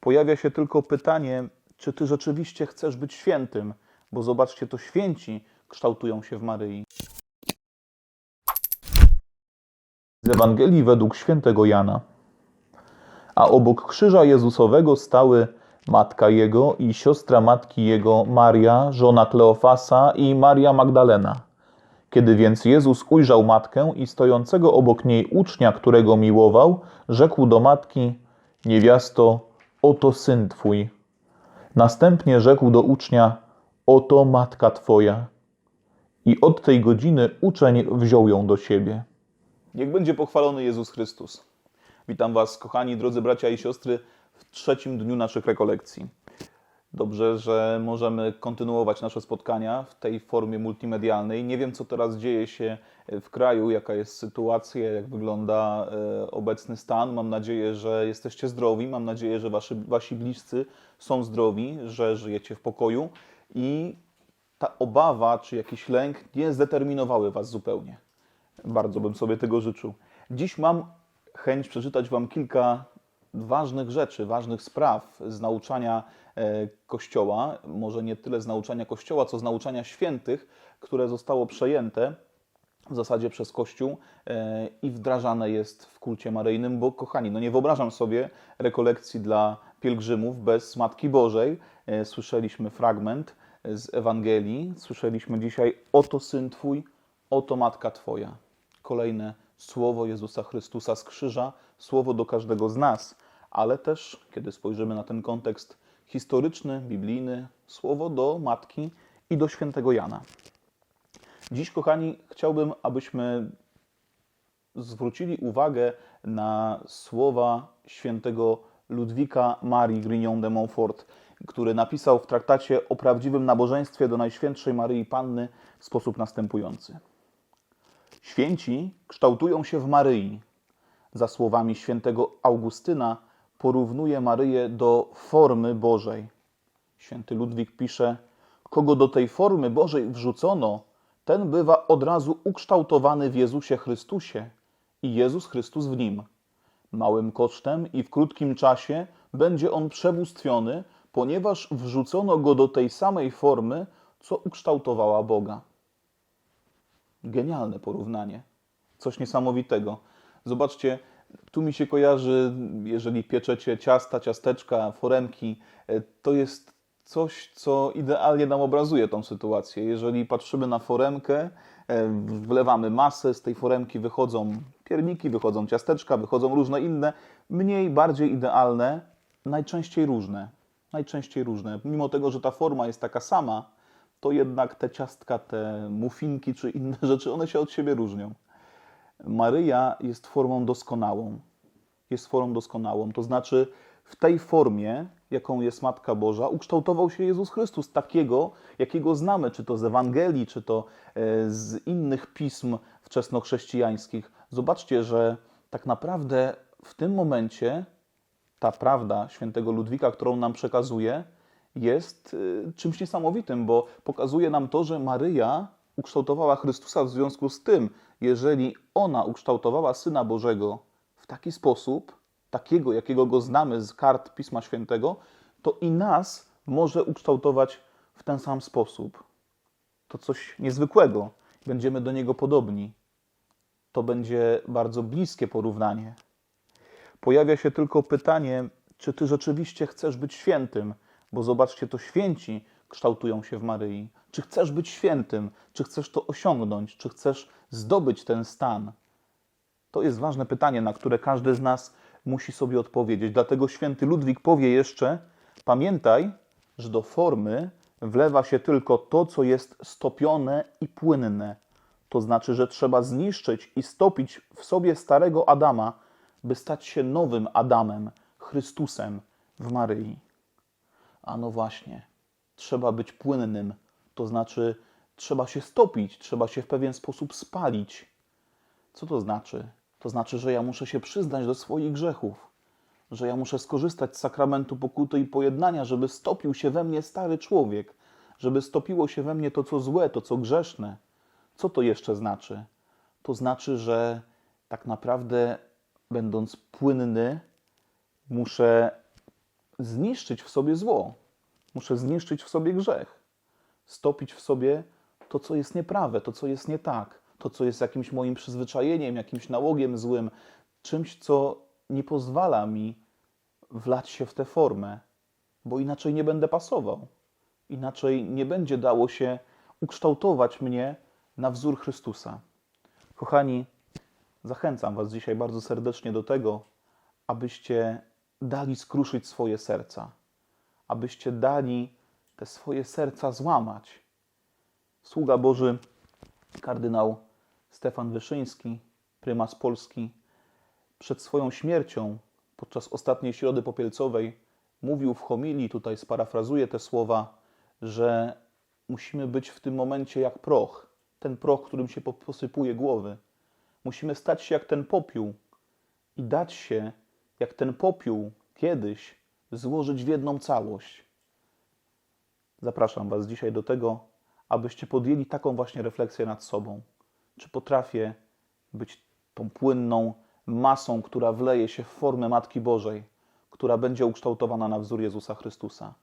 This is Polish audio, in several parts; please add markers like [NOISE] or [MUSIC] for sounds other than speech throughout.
Pojawia się tylko pytanie, czy ty rzeczywiście chcesz być świętym, bo zobaczcie, to święci kształtują się w Maryi. Z Ewangelii według świętego Jana. A obok krzyża Jezusowego stały matka jego i siostra matki jego Maria, żona Kleofasa i Maria Magdalena. Kiedy więc Jezus ujrzał matkę i stojącego obok niej ucznia, którego miłował, rzekł do matki: Niewiasto, oto syn twój. Następnie rzekł do ucznia: Oto matka twoja. I od tej godziny uczeń wziął ją do siebie. Niech będzie pochwalony Jezus Chrystus. Witam Was, kochani drodzy bracia i siostry, w trzecim dniu naszych rekolekcji. Dobrze, że możemy kontynuować nasze spotkania w tej formie multimedialnej. Nie wiem, co teraz dzieje się w kraju, jaka jest sytuacja, jak wygląda e, obecny stan. Mam nadzieję, że jesteście zdrowi, mam nadzieję, że wasi, wasi bliscy są zdrowi, że żyjecie w pokoju i ta obawa czy jakiś lęk nie zdeterminowały Was zupełnie. Bardzo bym sobie tego życzył. Dziś mam chęć przeczytać Wam kilka ważnych rzeczy, ważnych spraw z nauczania e, Kościoła, może nie tyle z nauczania Kościoła, co z nauczania świętych, które zostało przejęte w zasadzie przez Kościół e, i wdrażane jest w kulcie maryjnym, bo kochani, no nie wyobrażam sobie rekolekcji dla pielgrzymów bez Matki Bożej. E, Słyszeliśmy fragment z Ewangelii, słyszeliśmy dzisiaj oto Syn Twój, oto Matka Twoja. Kolejne słowo Jezusa Chrystusa z krzyża, słowo do każdego z nas, ale też, kiedy spojrzymy na ten kontekst historyczny, biblijny, słowo do Matki i do świętego Jana. Dziś, kochani, chciałbym, abyśmy zwrócili uwagę na słowa świętego Ludwika Marii Grignon de Montfort, który napisał w traktacie o prawdziwym nabożeństwie do Najświętszej Maryi Panny w sposób następujący. Święci kształtują się w Maryi. Za słowami świętego Augustyna porównuje Maryję do formy Bożej. Święty Ludwik pisze: Kogo do tej formy Bożej wrzucono, ten bywa od razu ukształtowany w Jezusie Chrystusie i Jezus Chrystus w nim. Małym kosztem i w krótkim czasie będzie on przebóstwiony, ponieważ wrzucono go do tej samej formy, co ukształtowała Boga. Genialne porównanie. Coś niesamowitego. Zobaczcie, tu mi się kojarzy, jeżeli pieczecie ciasta, ciasteczka, foremki, e, to jest coś, co idealnie nam obrazuje tą sytuację. Jeżeli patrzymy na foremkę, e, wlewamy masę, z tej foremki wychodzą pierniki, wychodzą ciasteczka, wychodzą różne inne, mniej, bardziej idealne, najczęściej różne. Najczęściej różne. Mimo tego, że ta forma jest taka sama, to jednak te ciastka, te muffinki czy inne [LAUGHS] rzeczy, one się od siebie różnią. Maryja jest formą doskonałą. Jest formą doskonałą. To znaczy, w tej formie, jaką jest Matka Boża, ukształtował się Jezus Chrystus, takiego, jakiego znamy, czy to z Ewangelii, czy to e, z innych pism wczesnochrześcijańskich. Zobaczcie, że tak naprawdę w tym momencie ta prawda świętego Ludwika, którą nam przekazuje, jest y, czymś niesamowitym, bo pokazuje nam to, że Maryja ukształtowała Chrystusa w związku z tym, jeżeli ona ukształtowała Syna Bożego w taki sposób, takiego, jakiego go znamy z kart Pisma Świętego, to i nas może ukształtować w ten sam sposób. To coś niezwykłego. Będziemy do niego podobni. To będzie bardzo bliskie porównanie. Pojawia się tylko pytanie, czy ty rzeczywiście chcesz być świętym, bo zobaczcie, to święci kształtują się w Maryi. Czy chcesz być świętym? Czy chcesz to osiągnąć? Czy chcesz zdobyć ten stan? To jest ważne pytanie, na które każdy z nas musi sobie odpowiedzieć. Dlatego święty Ludwik powie jeszcze: Pamiętaj, że do formy wlewa się tylko to, co jest stopione i płynne. To znaczy, że trzeba zniszczyć i stopić w sobie starego Adama, by stać się nowym Adamem, Chrystusem w Maryi. A no właśnie, trzeba być płynnym, to znaczy trzeba się stopić, trzeba się w pewien sposób spalić. Co to znaczy? To znaczy, że ja muszę się przyznać do swoich grzechów, że ja muszę skorzystać z sakramentu pokuty i pojednania, żeby stopił się we mnie stary człowiek, żeby stopiło się we mnie to, co złe, to, co grzeszne. Co to jeszcze znaczy? To znaczy, że tak naprawdę, będąc płynny, muszę zniszczyć w sobie zło. Muszę zniszczyć w sobie grzech. Stopić w sobie to, co jest nieprawe, to, co jest nie tak, to, co jest jakimś moim przyzwyczajeniem, jakimś nałogiem złym, czymś, co nie pozwala mi wlać się w tę formę, bo inaczej nie będę pasował. Inaczej nie będzie dało się ukształtować mnie na wzór Chrystusa. Kochani, zachęcam Was dzisiaj bardzo serdecznie do tego, abyście dali skruszyć swoje serca, abyście dali te swoje serca złamać. Sługa Boży, kardynał Stefan Wyszyński, prymas Polski, przed swoją śmiercią, podczas ostatniej środy popielcowej, mówił w homilii, tutaj sparafrazuję te słowa, że musimy być w tym momencie jak proch, ten proch, którym się po- posypuje głowy. Musimy stać się jak ten popiół i dać się, jak ten popiół kiedyś, złożyć w jedną całość. Zapraszam Was dzisiaj do tego, abyście podjęli taką właśnie refleksję nad sobą. Czy potrafię być tą płynną masą, która wleje się w formę Matki Bożej, która będzie ukształtowana na wzór Jezusa Chrystusa?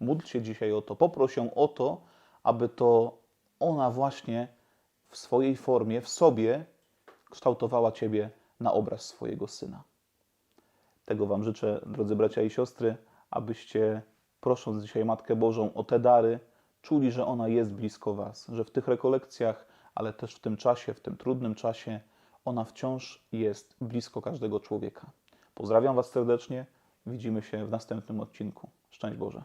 Módl się dzisiaj o to, poproś o to, aby to ona właśnie w swojej formie, w sobie kształtowała Ciebie na obraz swojego Syna. Tego Wam życzę, drodzy bracia i siostry, abyście, prosząc dzisiaj Matkę Bożą o te dary, czuli, że ona jest blisko Was, że w tych rekolekcjach, ale też w tym czasie, w tym trudnym czasie, ona wciąż jest blisko każdego człowieka. Pozdrawiam Was serdecznie, widzimy się w następnym odcinku. Szczęść Boże.